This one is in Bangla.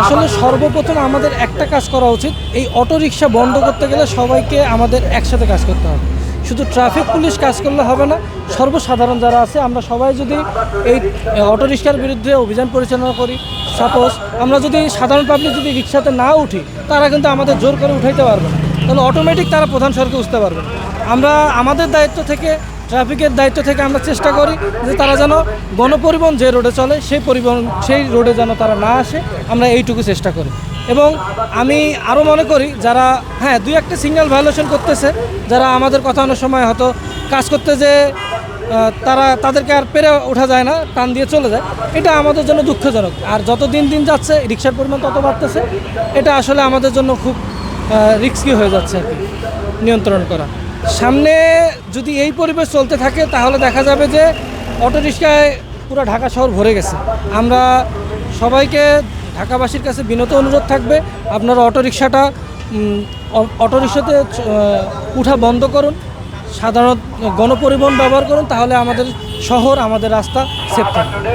আসলে সর্বপ্রথম আমাদের একটা কাজ করা উচিত। এই অটো রিক্সা বন্ধ করতে গেলে সবাইকে আমাদের একসাথে কাজ করতে হবে। শুধু ট্রাফিক পুলিশ কাজ করলে হবে না সর্বসাধারণ যারা আছে আমরা সবাই যদি এই অটো রিক্সার বিরুদ্ধে অভিযান পরিচালনা করি সাপোজ আমরা যদি সাধারণ পাবলিক যদি রিক্সাতে না উঠি তারা কিন্তু আমাদের জোর করে উঠাইতে পারবে না। তাহলে অটোমেটিক তারা প্রধান সড়কে উঠতে পারবে আমরা আমাদের দায়িত্ব থেকে ট্রাফিকের দায়িত্ব থেকে আমরা চেষ্টা করি যে তারা যেন গণপরিবহন যে রোডে চলে, সেই পরিবহন, সেই রোডে যেন তারা না আসে, আমরা এইটুকু চেষ্টা করি। এবং আমি আরও মনে করি, যারা হ্যাঁ দুই একটা সিগন্যাল ভায়োলেশন করতেছে, যারা আমাদের কথা অনেক সময় হয়তো কাজ করতে যে তারা, তাদেরকে আর পেরে ওঠা যায় না, টান দিয়ে চলে যায়, এটা আমাদের জন্য দুঃখজনক। আর যত দিন দিন যাচ্ছে, রিক্সার পরিমাণ তত বাড়তেছে, এটা আসলে আমাদের জন্য খুব রিস্কি হয়ে যাচ্ছে আর কি, নিয়ন্ত্রণ করা। সামনে যদি এই পরিবেশ চলতে থাকে, তাহলে দেখা যাবে যে অটো রিক্সায় পুরো ঢাকা শহর ভরে গেছে। আমরা সবাইকে ঢাকাবাসীর কাছে বিনত অনুরোধ থাকবে, আপনারা অটো রিক্সাটা অটো রিক্সাতে উঠা বন্ধ করুন, সাধারণ গণপরিবহন ব্যবহার করুন, তাহলে আমাদের শহর, আমাদের রাস্তা সেফ থাকবে।